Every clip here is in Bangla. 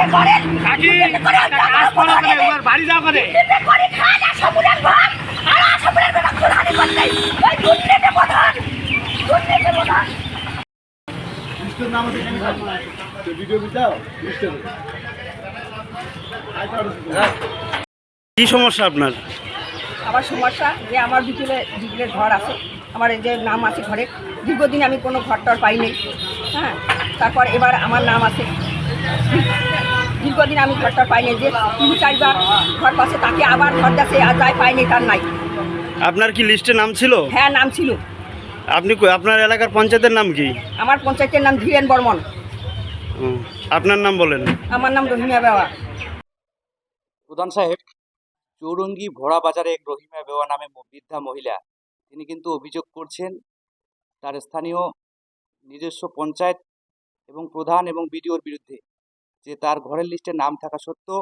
দুর্নীতি করে। দুর্নীতি করে ওই বাড়ি যাও করে দুর্নীতি করে খায় না সমুদ্রের ঘর। আর সমুদ্রের বেলা প্রধানই করতে। ওই দুর্নীতি প্রধান দুর্নীতি প্রধান ভিডিও দিতাও কি সমস্যা আপনার? আমার সমস্যা যে আমার বিকেলে বিকেলে ঘর আছে। আমার এই যে নাম আছে ঘরে। দীর্ঘদিন আমি কোনো ঘর টর পাইনি। হ্যাঁ তারপর এবার আমার নাম আছে। দীর্ঘদিন আমি ঘর টর পাইনি যে তিন চারবার ঘর পাশে তাকে আবার ঘর যাচ্ছে আর যাই পাইনি তার নাই। আপনার কি লিস্টে নাম ছিল? হ্যাঁ নাম ছিল। আপনি আপনার এলাকার পঞ্চায়েতের নাম কি? আমার পঞ্চায়েতের নাম ধীরেন বর্মন। আপনার নাম বলেন। আমার নাম রহিমা বেওয়া। প্রধান সাহেব চৌরঙ্গি ভোড়া বাজারে এক রহিমা বেওয়া নামে বৃদ্ধা মহিলা। তিনি কিন্তু অভিযোগ করছেন তার স্থানীয় নিজস্ব পঞ্চায়েত এবং প্রধান এবং বিডিওর বিরুদ্ধে। যে তার ঘরের লিস্টে নাম থাকা সত্ত্বেও,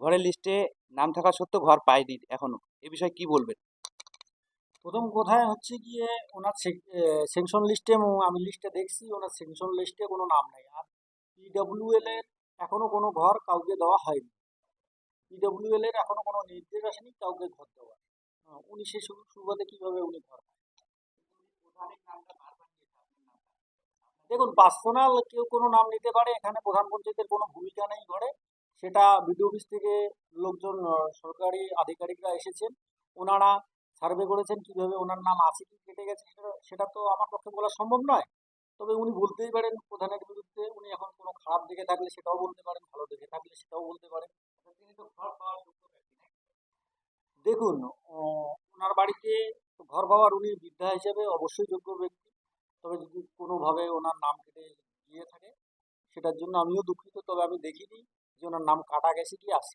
ঘরের লিস্টে নাম থাকা সত্ত্বেও ঘর পায়নি এখনও। এ বিষয়ে কি বলবেন? প্রথম কথায় হচ্ছে গিয়ে ওনার সেকশন লিস্টে আমি লিস্টে দেখছি, ওনার সেকশন লিস্টে কোনো নাম নেই। আর পিডব্লিউএল এর এখনও কোনো ঘর কাউকে দেওয়া হয়নি। পিডব্লিউএল এর এখনও কোনো নির্দেশ আসেনি কাউকে ঘর দেওয়া উনি সে সুযোগ সুবাদে কীভাবে উনি ঘর পান? দেখুন পার্সোনাল কেউ কোনো নাম নিতে পারে, এখানে প্রধান পঞ্চায়েতের কোনো ভূমিকা নেই ঘরে। সেটা বিডিও অফিস থেকে লোকজন সরকারি আধিকারিকরা এসেছেন। ওনারা সার্ভে করেছেন কীভাবে ওনার নাম আছে, কি কেটে গেছে, সেটা তো আমার পক্ষে বলা সম্ভব নয়। তবে উনি বলতেই পারেন, প্রধানের বিরুদ্ধে উনি এখন কোনো খারাপ দেখে থাকলে সেটাও বলতে পারেন, ভালো দেখে থাকলে সেটাও বলতে পারেন? দেখুন ওনার বাড়িতে ঘর পাওয়ার উনি বৃদ্ধা হিসেবে অবশ্যই যোগ্য ব্যক্তি। তবে যদি কোনোভাবে ওনার নাম কেটে গিয়ে থাকে, সেটার জন্য আমিও দুঃখিত। তবে আমি দেখিনি যে ওনার নাম কাটা গেছে কি আছে